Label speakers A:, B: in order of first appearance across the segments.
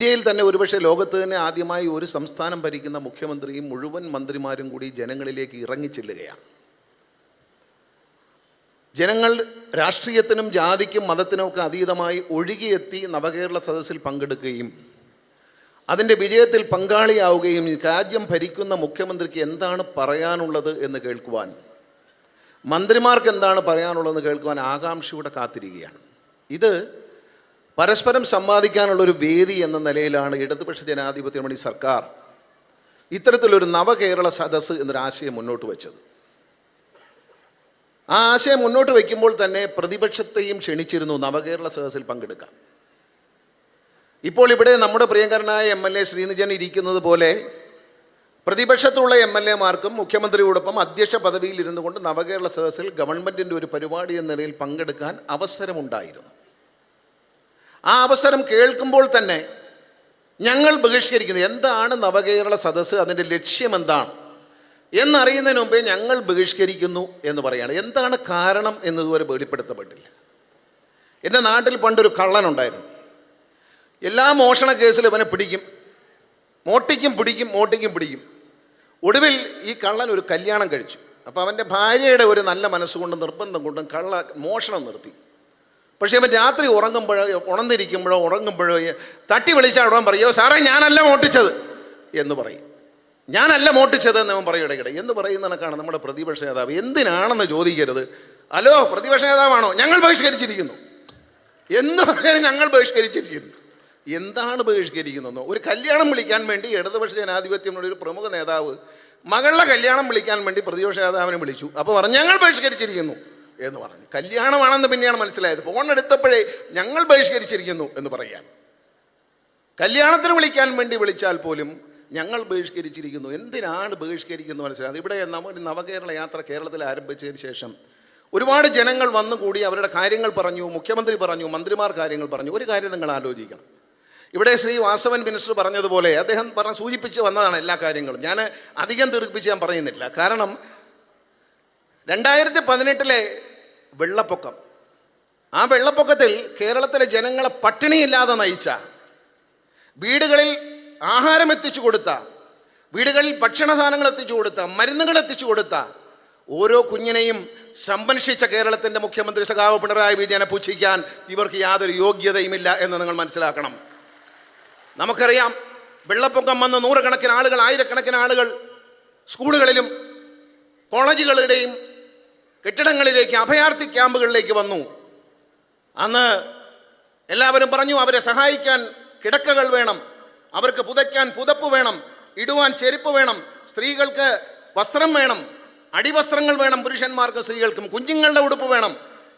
A: ഇന്ത്യയിൽ തന്നെ ഒരുപക്ഷെ ലോകത്ത് തന്നെ ആദ്യമായി ഒരു സംസ്ഥാനം ഭരിക്കുന്ന മുഖ്യമന്ത്രിയും മുഴുവൻ മന്ത്രിമാരും കൂടി ജനങ്ങളിലേക്ക് ഇറങ്ങിച്ചെല്ലുകയാണ് ജനങ്ങൾ രാഷ്ട്രീയത്തിനും ജാതിക്കും മതത്തിനുമൊക്കെ അതീതമായി ഒഴുകിയെത്തി നവകേരള സദസ്സിൽ പങ്കെടുക്കുകയും അതിന്റെ വിജയത്തിൽ പങ്കാളിയാവുകയും രാജ്യം ഭരിക്കുന്ന മുഖ്യമന്ത്രിക്ക് എന്താണ് പറയാനുള്ളത് എന്ന് കേൾക്കുവാൻ മന്ത്രിമാർക്ക് എന്താണ് പറയാനുള്ളതെന്ന് കേൾക്കുവാൻ ആകാംക്ഷയോടെ കാത്തിരിക്കുകയാണ്. ഇത് പരസ്പരം സംവാദിക്കാനുള്ളൊരു വേദി എന്ന നിലയിലാണ് ഇടതുപക്ഷ ജനാധിപത്യ മുന്നണി സർക്കാർ ഇത്തരത്തിലൊരു നവകേരള സദസ്സ് എന്നൊരാശയം മുന്നോട്ട് വെച്ചത്. ആ ആശയം മുന്നോട്ട് വയ്ക്കുമ്പോൾ തന്നെ പ്രതിപക്ഷത്തെയും ക്ഷണിച്ചിരുന്നു നവകേരള സദസ്സിൽ പങ്കെടുക്കാം ഇപ്പോൾ ഇവിടെ നമ്മുടെ പ്രിയങ്കരനായ എം എൽ എ ശ്രീനിജൻ ഇരിക്കുന്നത് പോലെ പ്രതിപക്ഷത്തുള്ള എം എൽ എമാർക്കും മുഖ്യമന്ത്രിയോടൊപ്പം അധ്യക്ഷ പദവിയിൽ ഇരുന്നു കൊണ്ട് നവകേരള സദസ്സിൽ ഗവൺമെന്റിന്റെ ഒരു പരിപാടി എന്ന നിലയിൽ പങ്കെടുക്കാൻ അവസരമുണ്ടായിരുന്നു. ആ അവസരം കേൾക്കുമ്പോൾ തന്നെ ഞങ്ങൾ ബഹിഷ്കരിക്കുന്നു. എന്താണ് നവകേരള സദസ്സ്? അതിന്റെ ലക്ഷ്യം എന്താണ്? എന്നറിയുന്നതിന് മുമ്പേ ഞങ്ങൾ ബഹിഷ്കരിക്കുന്നു എന്ന് പറയുകയാണ് എന്താണ് കാരണം എന്നതുവരെ വെളിപ്പെടുത്തപ്പെട്ടില്ല. എന്റെ നാട്ടിൽ പണ്ടൊരു കള്ളനുണ്ടായിരുന്നു. എല്ലാ മോഷണ കേസിലും ഇവനെ പിടിക്കും. മോട്ടിക്കും പിടിക്കും മോട്ടിക്കും പിടിക്കും. ഒടുവിൽ ഈ കള്ളൻ ഒരു കല്യാണം കഴിച്ചു. അപ്പോൾ അവന്റെ ഭാര്യയുടെ ഒരു നല്ല മനസ്സുകൊണ്ടും നിർബന്ധം കൊണ്ടും കള്ള മോഷണം നിർത്തി. പക്ഷേ അവൻ രാത്രി ഉറങ്ങുമ്പോഴോ ഉണർന്നിരിക്കുമ്പോഴോ ഉറങ്ങുമ്പോഴോ തട്ടി വിളിച്ചാൽ ഉടൻ പറയോ സാറേ ഞാനല്ല മോട്ടിച്ചത്. എന്ന് പറയും. ഞാനല്ല മോട്ടിച്ചത് എന്ന് അവൻ പറയും ഇടയ്ക്കിടെ. എന്ന് പറയുന്ന കണക്കാണ് നമ്മുടെ പ്രതിപക്ഷ നേതാവ്. എന്തിനാണെന്ന് ചോദിക്കരുത്. ഹലോ പ്രതിപക്ഷ നേതാവാണോ? ഞങ്ങൾ ബഹിഷ്കരിച്ചിരിക്കുന്നു. എന്ന് പറയാൻ ഞങ്ങൾ ബഹിഷ്കരിച്ചിരിക്കുന്നു. എന്താണ് ബഹിഷ്കരിക്കുന്നതെന്നോ? ഒരു കല്യാണം വിളിക്കാൻ വേണ്ടി ഇടതുപക്ഷ ജനാധിപത്യമുള്ള ഒരു പ്രമുഖ നേതാവ് മകളുടെ കല്യാണം വിളിക്കാൻ വേണ്ടി പ്രതിപക്ഷ നേതാവിനെ വിളിച്ചു. അപ്പോൾ പറഞ്ഞു ഞങ്ങൾ ബഹിഷ്കരിച്ചിരിക്കുന്നു. എന്ന് പറഞ്ഞു. കല്യാണമാണെന്ന് പിന്നെയാണ് മനസ്സിലായത്. ഫോൺ എടുത്തപ്പോഴേ ഞങ്ങൾ ബഹിഷ്കരിച്ചിരിക്കുന്നു എന്ന് പറയാൻ. കല്യാണത്തിന് വിളിക്കാൻ വേണ്ടി വിളിച്ചാൽ പോലും ഞങ്ങൾ ബഹിഷ്കരിച്ചിരിക്കുന്നു. എന്തിനാണ് ബഹിഷ്കരിക്കുന്നത് മനസ്സിലായത്? ഇവിടെ നമ്മുടെ നവകേരള യാത്ര കേരളത്തിൽ ആരംഭിച്ചതിന് ശേഷം ഒരുപാട് ജനങ്ങൾ വന്നുകൂടി അവരുടെ കാര്യങ്ങൾ പറഞ്ഞു മുഖ്യമന്ത്രി പറഞ്ഞു മന്ത്രിമാർ കാര്യങ്ങൾ പറഞ്ഞു. ഒരു കാര്യം നിങ്ങൾ ആലോചിക്കണം. ഇവിടെ ശ്രീ വാസവൻ മിനിസ്റ്റർ പറഞ്ഞതുപോലെ അദ്ദേഹം പറഞ്ഞ സൂചിപ്പിച്ച് വന്നതാണ് എല്ലാ കാര്യങ്ങളും. ഞാൻ അധികം തീർപ്പിച്ച് ഞാൻ പറയുന്നില്ല. കാരണം രണ്ടായിരത്തി പതിനെട്ടിലെ വെള്ളപ്പൊക്കം. ആ വെള്ളപ്പൊക്കത്തിൽ കേരളത്തിലെ ജനങ്ങളെ പട്ടിണിയില്ലാതെ നയിച്ച വീടുകളിൽ ആഹാരം എത്തിച്ചു കൊടുത്ത വീടുകളിൽ ഭക്ഷണ സാധനങ്ങൾ എത്തിച്ചു കൊടുത്ത മരുന്നുകൾ എത്തിച്ചു കൊടുത്ത ഓരോ കുഞ്ഞിനെയും സംരക്ഷിച്ച കേരളത്തിന്റെ മുഖ്യമന്ത്രി സഖാവ് പിണറായി വിജയനെ പുച്ഛിക്കാൻ ഇവർക്ക് യാതൊരു യോഗ്യതയുമില്ല എന്ന് നിങ്ങൾ മനസ്സിലാക്കണം. നമുക്കറിയാം വെള്ളപ്പൊക്കം വന്ന് നൂറുകണക്കിന് ആളുകൾ ആയിരക്കണക്കിന് ആളുകൾ സ്കൂളുകളിലും കോളേജുകളുടെയും കെട്ടിടങ്ങളിലേക്ക് അഭയാർത്ഥി ക്യാമ്പുകളിലേക്ക് വന്നു. അന്ന് എല്ലാവരും പറഞ്ഞു അവരെ സഹായിക്കാൻ കിടക്കകൾ വേണം അവർക്ക് പുതയ്ക്കാൻ പുതപ്പ് വേണം ഇടുവാൻ ചെരുപ്പ് വേണം സ്ത്രീകൾക്ക് വസ്ത്രം വേണം അടിവസ്ത്രങ്ങൾ വേണം പുരുഷന്മാർക്കും സ്ത്രീകൾക്കും കുഞ്ഞുങ്ങളുടെ ഉടുപ്പ് വേണം.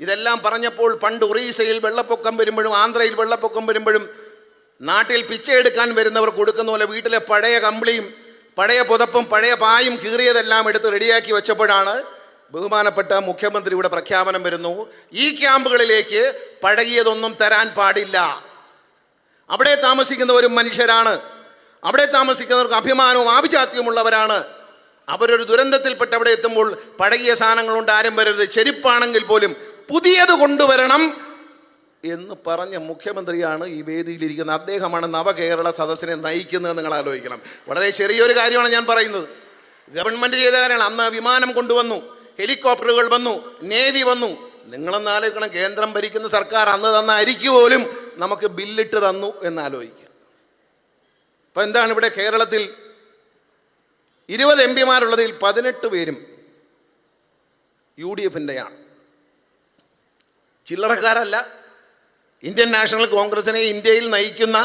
A: ഇതെല്ലാം പറഞ്ഞപ്പോൾ പണ്ട് ഒറീസയിൽ വെള്ളപ്പൊക്കം വരുമ്പോഴും ആന്ധ്രയിൽ വെള്ളപ്പൊക്കം വരുമ്പോഴും നാട്ടിൽ പിച്ചയെടുക്കാൻ വരുന്നവർ കൊടുക്കുന്ന പോലെ വീട്ടിലെ പഴയ കമ്പിളിയും പഴയ പുതപ്പും പഴയ പായും കീറിയതെല്ലാം എടുത്ത് റെഡിയാക്കി വെച്ചപ്പോഴാണ് ബഹുമാനപ്പെട്ട മുഖ്യമന്ത്രിയുടെ പ്രഖ്യാപനം വരുന്നു. ഈ ക്യാമ്പുകളിലേക്ക് പഴകിയതൊന്നും തരാൻ പാടില്ല. അവിടെ താമസിക്കുന്നവരും മനുഷ്യരാണ്. അവിടെ താമസിക്കുന്നവർക്ക് അഭിമാനവും ആഭിജാത്യമുള്ളവരാണ്. അവരൊരു ദുരന്തത്തിൽപ്പെട്ട് അവിടെ എത്തുമ്പോൾ പഴകിയ സാധനങ്ങളുണ്ട് ആരും വരരുത്. ചെരുപ്പാണെങ്കിൽ പോലും പുതിയത് കൊണ്ടുവരണം എന്ന് പറഞ്ഞ മുഖ്യമന്ത്രിയാണ് ഈ വേദിയിലിരിക്കുന്നത്. അദ്ദേഹമാണ് നവകേരള സദസ്സിനെ നയിക്കുന്നത് നിങ്ങൾ ആലോചിക്കണം. വളരെ ചെറിയൊരു കാര്യമാണ് ഞാൻ പറയുന്നത്. ഗവൺമെന്റ് ചെയ്ത കാര്യമാണ്. അന്ന് വിമാനം കൊണ്ടുവന്നു. ഹെലികോപ്റ്ററുകൾ വന്നു നേവി വന്നു. നിങ്ങളൊന്ന് ആലോചിക്കണം കേന്ദ്രം ഭരിക്കുന്ന സർക്കാർ അന്ന് തന്ന അരിക്ക് പോലും നമുക്ക് ബില്ലിട്ട് തന്നു എന്ന് ആലോചിക്കുക അപ്പം എന്താണ് ഇവിടെ കേരളത്തിൽ? ഇരുപത് എം പിമാരുള്ളതിൽ പതിനെട്ട് പേരും യു ഡി എഫിന്റെയാണ് ചില്ലറക്കാരല്ല. ഇന്ത്യൻ നാഷണൽ കോൺഗ്രസിനെ ഇന്ത്യയിൽ നയിക്കുന്ന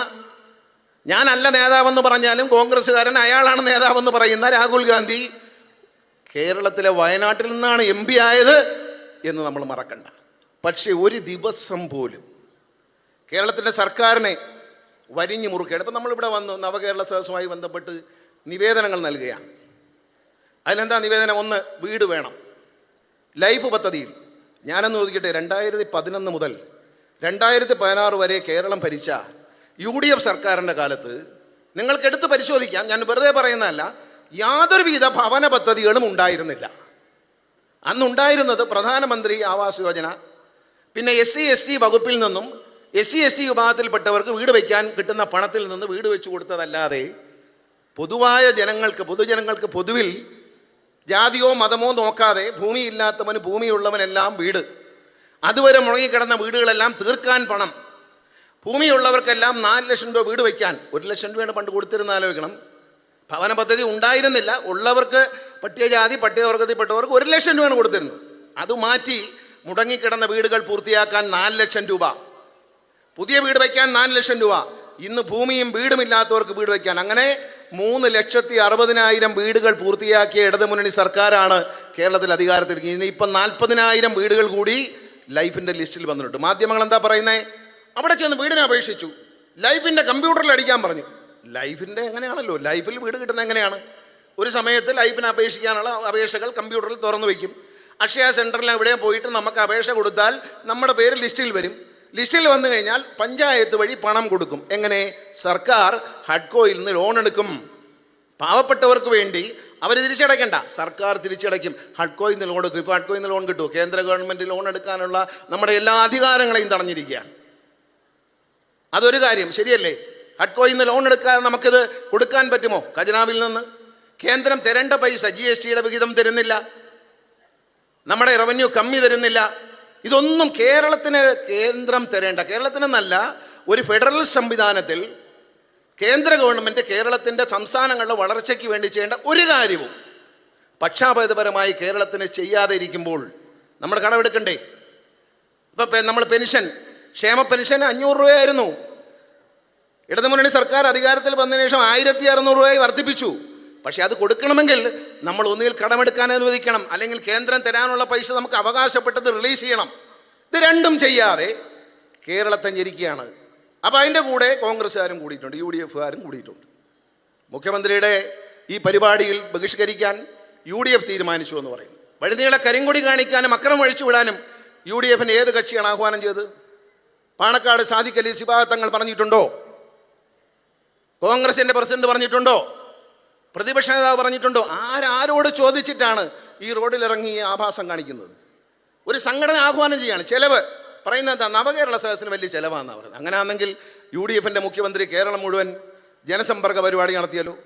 A: ഞാനല്ല നേതാവെന്ന് പറഞ്ഞാലും കോൺഗ്രസ്സുകാരൻ അയാളാണ് നേതാവെന്ന് പറയുന്ന രാഹുൽ ഗാന്ധി കേരളത്തിലെ വയനാട്ടിൽ നിന്നാണ് എം പി ആയത് എന്ന് നമ്മൾ മറക്കണ്ട. പക്ഷേ ഒരു ദിവസം പോലും കേരളത്തിന്റെ സർക്കാരിനെ വരിഞ്ഞു മുറുക്കുകയാണ്. ഇപ്പം നമ്മളിവിടെ വന്നു നവകേരള സദസ്സുമായി ബന്ധപ്പെട്ട് നിവേദനങ്ങൾ നൽകുകയാണ്. അതിലെന്താ നിവേദനം? ഒന്ന് വീട് വേണം. ലൈഫ് പദ്ധതിയിൽ. ഞാനെന്ന് ചോദിക്കട്ടെ രണ്ടായിരത്തി പതിനൊന്ന് മുതൽ രണ്ടായിരത്തി പതിനാറ് വരെ കേരളം ഭരിച്ച യു ഡി എഫ് സർക്കാരിന്റെ കാലത്ത് നിങ്ങൾക്ക് എടുത്ത് പരിശോധിക്കാം. ഞാൻ വെറുതെ പറയുന്നതല്ല. യാതൊരുവിധ ഭവന പദ്ധതികളും ഉണ്ടായിരുന്നില്ല. അന്നുണ്ടായിരുന്നത് പ്രധാനമന്ത്രി ആവാസ് യോജന പിന്നെ എസ് സി എസ് ടി വകുപ്പിൽ നിന്നും എസ് സി എസ് ടി വിഭാഗത്തിൽപ്പെട്ടവർക്ക് വീട് വയ്ക്കാൻ കിട്ടുന്ന പണത്തിൽ നിന്ന് വീട് വെച്ചു കൊടുത്തതല്ലാതെ പൊതുവായ ജനങ്ങൾക്ക് പൊതുജനങ്ങൾക്ക് പൊതുവിൽ ജാതിയോ മതമോ നോക്കാതെ ഭൂമിയില്ലാത്തവന് ഭൂമിയുള്ളവനെല്ലാം വീട് അതുവരെ മുഴങ്ങിക്കിടന്ന വീടുകളെല്ലാം തീർക്കാൻ പണം ഭൂമിയുള്ളവർക്കെല്ലാം നാല് ലക്ഷം രൂപ വീട് വയ്ക്കാൻ ഒരു ലക്ഷം രൂപയാണ് പണ്ട് കൊടുത്തിരുന്ന ആലോചിക്കണം. ഭവന പദ്ധതി ഉണ്ടായിരുന്നില്ല. ഉള്ളവർക്ക് പട്ടികജാതി പട്ടികവർഗത്തിൽപ്പെട്ടവർക്ക് ഒരു ലക്ഷം രൂപയാണ് കൊടുത്തിരുന്നത്. അത് മാറ്റി മുടങ്ങിക്കിടന്ന വീടുകൾ പൂർത്തിയാക്കാൻ നാല് ലക്ഷം രൂപ. പുതിയ വീട് വയ്ക്കാൻ നാല് ലക്ഷം രൂപ. ഇന്ന് ഭൂമിയും വീടുമില്ലാത്തവർക്ക് വീട് വയ്ക്കാൻ. അങ്ങനെ മൂന്ന് ലക്ഷത്തി അറുപതിനായിരം വീടുകൾ പൂർത്തിയാക്കിയ ഇടതുമുന്നണി സർക്കാരാണ് കേരളത്തിൽ അധികാരത്തിൽ ഇനി ഇപ്പം നാൽപ്പതിനായിരം വീടുകൾ കൂടി ലൈഫിന്റെ ലിസ്റ്റിൽ വന്നിട്ടുണ്ട്. മാധ്യമങ്ങൾ എന്താ പറയുന്നത് അവിടെ ചെന്ന് വീടിനെ അപേക്ഷിച്ചു. ലൈഫിന്റെ കമ്പ്യൂട്ടറിൽ അടിക്കാൻ പറഞ്ഞു. ലൈഫിന്റെ എങ്ങനെയാണല്ലോ? ലൈഫിൽ വീട് കിട്ടുന്നത് എങ്ങനെയാണ്? ഒരു സമയത്ത് ലൈഫിന് അപേക്ഷിക്കാനുള്ള അപേക്ഷകൾ കമ്പ്യൂട്ടറിൽ തുറന്നു വയ്ക്കും അക്ഷയ സെന്ററിൽ എവിടെ പോയിട്ട് നമുക്ക് അപേക്ഷ കൊടുത്താൽ നമ്മുടെ പേര് ലിസ്റ്റിൽ വരും. ലിസ്റ്റിൽ വന്നു കഴിഞ്ഞാൽ പഞ്ചായത്ത് വഴി പണം കൊടുക്കും. എങ്ങനെ? സർക്കാർ ഹഡ്കോയിൽ നിന്ന് ലോൺ എടുക്കും. പാവപ്പെട്ടവർക്ക് വേണ്ടി അവർ തിരിച്ചടയ്ക്കണ്ട. സർക്കാർ തിരിച്ചടയ്ക്കും. ഹഡ്കോയിൽ നിന്ന് ലോൺ എടുക്കും. ഇപ്പോൾ ഹഡ്കോയിൽ നിന്ന് ലോൺ കിട്ടുമോ കേന്ദ്ര ഗവൺമെന്റ് ലോൺ എടുക്കാനുള്ള നമ്മുടെ എല്ലാ അധികാരങ്ങളെയും തടഞ്ഞിരിക്കുകയാണ്. അതൊരു കാര്യം. ശരിയല്ലേ? ഹഡ്കോയിൽ നിന്ന് ലോൺ എടുക്കാതെ നമുക്കിത് കൊടുക്കാൻ പറ്റുമോ? ഖജനാവിൽ നിന്ന്. കേന്ദ്രം തരേണ്ട പൈസ ജി എസ് ടിയുടെ വിഹിതം തരുന്നില്ല. നമ്മുടെ റവന്യൂ കമ്മി തരുന്നില്ല. ഇതൊന്നും കേരളത്തിന് കേന്ദ്രം തരേണ്ട കേരളത്തിനെന്നല്ല ഒരു ഫെഡറൽ സംവിധാനത്തിൽ കേന്ദ്ര ഗവൺമെന്റ് കേരളത്തിന്റെ സംസ്ഥാനങ്ങളുടെ വളർച്ചയ്ക്ക് വേണ്ടി ചെയ്യേണ്ട ഒരു കാര്യവും പക്ഷാഭേദപരമായി കേരളത്തിന് ചെയ്യാതെ ഇരിക്കുമ്പോൾ നമ്മൾ കടമെടുക്കണ്ടേ? ഇപ്പം നമ്മൾ പെൻഷൻ ക്ഷേമ പെൻഷൻ അഞ്ഞൂറ് രൂപയായിരുന്നു. ഇടതുമുന്നണി സർക്കാർ അധികാരത്തിൽ വന്നതിന് ശേഷം ആയിരത്തി അറുന്നൂറ് രൂപയായി വർദ്ധിപ്പിച്ചു. പക്ഷേ അത് കൊടുക്കണമെങ്കിൽ നമ്മൾ ഒന്നുകിൽ കടമെടുക്കാൻ അനുവദിക്കണം അല്ലെങ്കിൽ കേന്ദ്രം തരാനുള്ള പൈസ നമുക്ക് അവകാശപ്പെട്ടത് റിലീസ് ചെയ്യണം. ഇത് രണ്ടും ചെയ്യാതെ കേരളത്തെ ഞെരിക്കുകയാണ് അപ്പോൾ അതിന്റെ കൂടെ കോൺഗ്രസ്സുകാരും കൂടിയിട്ടുണ്ട് യു ഡി എഫുകാരും കൂടിയിട്ടുണ്ട്. മുഖ്യമന്ത്രിയുടെ ഈ പരിപാടിയിൽ ബഹിഷ്കരിക്കാൻ യു ഡി എഫ് തീരുമാനിച്ചു എന്ന് പറയുന്നു. വഴുതികളെ കരിങ്കൊടി കാണിക്കാനും അക്രമം ഒഴിച്ചു വിടാനും യു ഡി എഫിന് ഏത് കക്ഷിയാണ് ആഹ്വാനം ചെയ്തത്? പാണക്കാട് സാദിഖലി അലി സിബാത്തങ്ങൾ പറഞ്ഞിട്ടുണ്ടോ? കോൺഗ്രസിന്റെ പ്രസിഡന്റ് പറഞ്ഞിട്ടുണ്ടോ? പ്രതിപക്ഷ നേതാവ് പറഞ്ഞിട്ടുണ്ടോ? ആരാരോട് ചോദിച്ചിട്ടാണ് ഈ റോഡിലിറങ്ങി ഈ ആഭാസം കാണിക്കുന്നത്? ഒരു സംഘടന ആഹ്വാനം ചെയ്യാണ്. ചെലവ്. പറയുന്നത് എന്താ? നവകേരള സദസ്സിന് വലിയ ചിലവാണെന്നാണ് പറയുന്നത്. അങ്ങനെയാണെങ്കിൽ യു ഡി എഫിന്റെ മുഖ്യമന്ത്രി കേരളം മുഴുവൻ ജനസമ്പർക്ക പരിപാടി നടത്തിയല്ലോ.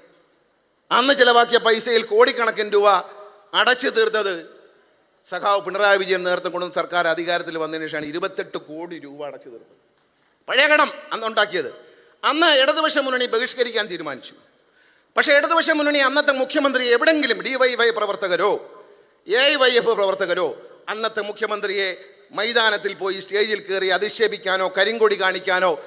A: അന്ന് ചിലവാക്കിയ പൈസയിൽ കോടിക്കണക്കിന് രൂപ അടച്ചു തീർത്തത് സഖാവ് പിണറായി വിജയൻ നേതൃത്വം കൊണ്ടുവന്ന സർക്കാർ അധികാരത്തിൽ വന്നതിന് ശേഷമാണ് ഇരുപത്തെട്ട് കോടി രൂപ അടച്ചു തീർത്തത്. പഴയ കടം അന്ന് ഉണ്ടാക്കിയത്. അന്ന് ഇടതുപക്ഷ മുന്നണി ബഹിഷ്കരിക്കാൻ തീരുമാനിച്ചു. പക്ഷേ ഇടതുപക്ഷ മുന്നണി അന്നത്തെ മുഖ്യമന്ത്രി എവിടെങ്കിലും ഡി വൈ വൈ പ്രവർത്തകരോ എ വൈ എഫ് പ്രവർത്തകരോ അന്നത്തെ മുഖ്യമന്ത്രിയെ മൈതാനത്തിൽ പോയി സ്റ്റേജിൽ കയറി അധിക്ഷേപിക്കാനോ കരിങ്കൊടി കാണിക്കാനോ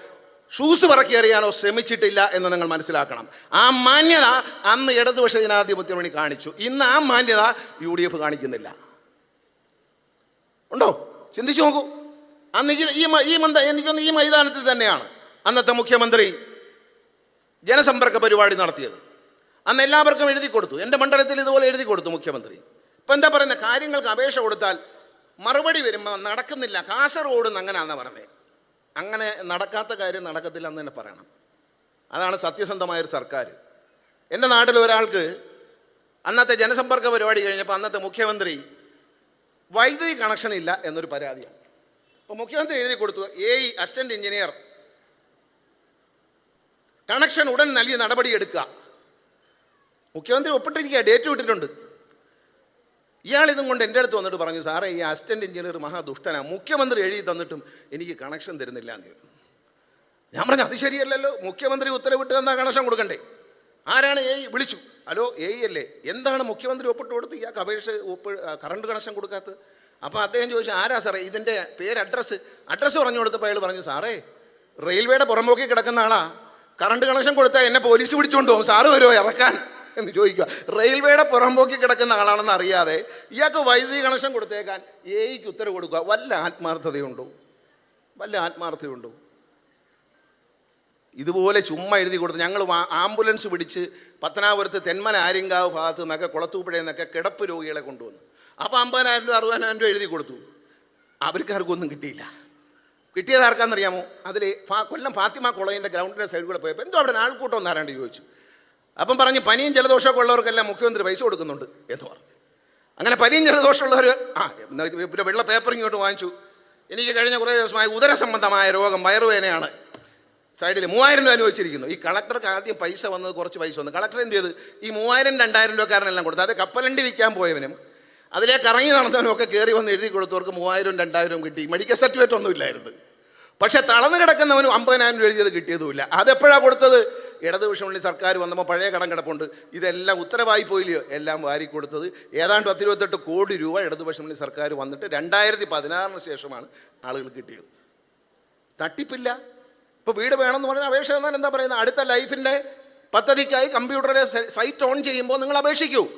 A: ഷൂസ് പറക്കേറിയാനോ ശ്രമിച്ചിട്ടില്ല എന്ന് നിങ്ങൾ മനസ്സിലാക്കണം. ആ മാന്യത അന്ന് ഇടതുപക്ഷ ജനാധിപത്യ മുന്നണി കാണിച്ചു. ഇന്ന് ആ മാന്യത യു ഡി എഫ് കാണിക്കുന്നില്ല. ഉണ്ടോ? ചിന്തിച്ചു നോക്കൂ. അന്ന് ഈ ഈ മന്ദ എനിക്കൊന്ന് ഈ മൈതാനത്തിൽ തന്നെയാണ്. അന്നത്തെ മുഖ്യമന്ത്രി ജനസമ്പർക്ക പരിപാടി നടത്തിയത്. അന്ന് എല്ലാവർക്കും എഴുതി കൊടുത്തു. എന്റെ മണ്ഡലത്തിൽ ഇതുപോലെ എഴുതി കൊടുത്തു മുഖ്യമന്ത്രി. ഇപ്പം എന്താ പറയുന്നത് കാര്യങ്ങൾക്ക് അപേക്ഷ കൊടുത്താൽ മറുപടി വരുമ്പോൾ നടക്കുന്നില്ല. കാസർഗോഡ് നിന്ന് അങ്ങനെയാണെന്ന് പറഞ്ഞത് അങ്ങനെ നടക്കാത്ത കാര്യം നടക്കത്തില്ല എന്ന് തന്നെ പറയണം. അതാണ് സത്യസന്ധമായൊരു സർക്കാർ എന്റെ നാട്ടിൽ ഒരാൾക്ക് അന്നത്തെ ജനസമ്പർക്ക പരിപാടി കഴിഞ്ഞപ്പോൾ അന്നത്തെ മുഖ്യമന്ത്രി വൈദ്യുതി കണക്ഷൻ ഇല്ല എന്നൊരു പരാതിയാണ്. അപ്പോൾ മുഖ്യമന്ത്രി എഴുതി കൊടുത്തു. A E assistant engineer connection ഉടൻ നൽകിയ നടപടി എടുക്കുക. മുഖ്യമന്ത്രി ഒപ്പിട്ടിരിക്കുക ഡേറ്റ് വിട്ടിട്ടുണ്ട്. ഇയാൾ ഇതും കൊണ്ട് എന്റെ അടുത്ത് വന്നിട്ട് പറഞ്ഞു സാറേ ഈ അസിസ്റ്റന്റ് എഞ്ചിനീയർ മഹാദുഷ്ടനാണ് മുഖ്യമന്ത്രി എഴുതി തന്നിട്ടും എനിക്ക് കണക്ഷൻ തരുന്നില്ല എന്ന്. ഞാൻ പറഞ്ഞു അത് ശരിയല്ലല്ലോ. മുഖ്യമന്ത്രി ഉത്തരവിട്ട് തന്നാൽ കണക്ഷൻ കൊടുക്കണ്ടേ? ആരാണ് എ വിളിച്ചു? ഹലോ എ അല്ലേ? എന്താണ് മുഖ്യമന്ത്രി ഒപ്പിട്ട് കൊടുത്ത് ഇയാൾക്ക് അപേക്ഷ ഒപ്പ് കറണ്ട് കണക്ഷൻ കൊടുക്കാത്തത്? അപ്പോൾ അദ്ദേഹം ചോദിച്ചു ആരാ സാറേ? ഇതിന്റെ പേര് അഡ്രസ്സ്? അഡ്രസ്സ് പറഞ്ഞു കൊടുത്തപ്പോൾ അയാൾ പറഞ്ഞു സാറേ റെയിൽവേയുടെ പുറമ്പോക്കി കിടക്കുന്ന ആളാ. കറണ്ട് കണക്ഷൻ കൊടുത്താൽ എന്നെ പോലീസ് പിടിച്ചുകൊണ്ട് പോകും. സാറ് വരുമോ ഇറക്കാൻ? എന്ന് ചോദിക്കുക റെയിൽവേയുടെ പുറമ്പോക്കി കിടക്കുന്ന ആളാണെന്ന് അറിയാതെ ഇയാൾക്ക് വൈദ്യുതി കണക്ഷൻ കൊടുത്തേക്കാൻ എയ്ക്ക് ഉത്തരവ് കൊടുക്കുക വല്ല ആത്മാർത്ഥതയുണ്ടോ? വല്ല ആത്മാർത്ഥതയുണ്ടോ? ഇതുപോലെ ചുമ്മാ എഴുതി കൊടുത്ത് ഞങ്ങൾ ആംബുലൻസ് പിടിച്ച് പത്തനാപുരത്ത് തെന്മല ആര്യങ്കാവ് ഭാഗത്ത് നിന്നൊക്കെ കുളത്തൂപ്പുഴയിൽ നിന്നൊക്കെ കിടപ്പ് രോഗികളെ കൊണ്ടുവന്നു. അപ്പോൾ അമ്പതിനായിരം രൂപ അറുപതിനായിരം രൂപ എഴുതി കൊടുത്തു. അവർക്കാർക്കൊന്നും കിട്ടിയില്ല. കിട്ടിയത് ആർക്കാണെന്നറിയാമോ? അതിൽ ഫാ കൊല്ലം ഫാത്തിമ കോളേജിന്റെ ഗ്രൗണ്ടിന്റെ സൈഡിൽ കൂടെ പോയപ്പോൾ എന്തോ അവിടെ ആൾക്കൂട്ടം ഒന്ന് ആരാണ്ട് ചോദിച്ചു. അപ്പം പറഞ്ഞ് പനിയും ജലദോഷമൊക്കെ ഉള്ളവർക്കെല്ലാം മുഖ്യമന്ത്രി പൈസ കൊടുക്കുന്നുണ്ട് എന്ന് പറഞ്ഞു. അങ്ങനെ പനിയും ജലദോഷമുള്ളവർ ആ പിന്നെ വെള്ള പേപ്പർ ഇങ്ങോട്ട് വാങ്ങിച്ചു. എനിക്ക് കഴിഞ്ഞ കുറേ ദിവസമായി ഉദര സംബന്ധമായ രോഗം വയറുവേദനയാണ്. സൈഡിൽ മൂവായിരം രൂപ അനുവദിച്ചിരിക്കുന്നു. ഈ കളക്ടർക്ക് ആദ്യം പൈസ വന്നത് കുറച്ച് പൈസ വന്നു. കളക്ടർ എന്ത് ചെയ്ത്? ഈ മൂവായിരം രണ്ടായിരം രൂപക്കാരനെല്ലാം കൊടുത്തു. അത് കപ്പലണ്ടി വിൽക്കാൻ പോയവനും അതിലേക്ക് ഇറങ്ങി നടന്നവനും ഒക്കെ കയറി വന്ന് എഴുതി കൊടുത്തവർക്ക് മൂവായിരം രണ്ടായിരം കിട്ടി. മെഡിക്കൽ സർട്ടിഫിക്കറ്റ് ഒന്നും ഇല്ലായിരുന്നു. പക്ഷെ തളർന്നു കിടക്കുന്നവനും അമ്പതിനായിരം രൂപ എഴുതിയത് കിട്ടിയതുമില്ല. അതെപ്പോഴാണ് കൊടുത്തത്? ഇടതുപക്ഷമുള്ള സർക്കാർ വന്നപ്പോൾ പഴയ കടം കിടപ്പുണ്ട്. ഇതെല്ലാം ഉത്തരവായി പോയില്ലയോ? എല്ലാം വാരി കൊടുത്തത്. ഏതാണ്ട് പത്തിരുപത്തെട്ട് കോടി രൂപ ഇടതുപക്ഷമുള്ള സർക്കാർ വന്നിട്ട് രണ്ടായിരത്തി പതിനാറിന് ശേഷമാണ് ആളുകൾ കിട്ടിയത്. തട്ടിപ്പില്ല. ഇപ്പോൾ വീട് വേണമെന്ന് പറഞ്ഞാൽ അപേക്ഷ എന്നാൽ എന്താ പറയുന്നത്? അടുത്ത ലൈഫിന്റെ പദ്ധതിക്കായി കമ്പ്യൂട്ടറിലെ സൈറ്റ് ഓൺ ചെയ്യുമ്പോൾ നിങ്ങൾ അപേക്ഷിക്കൂ.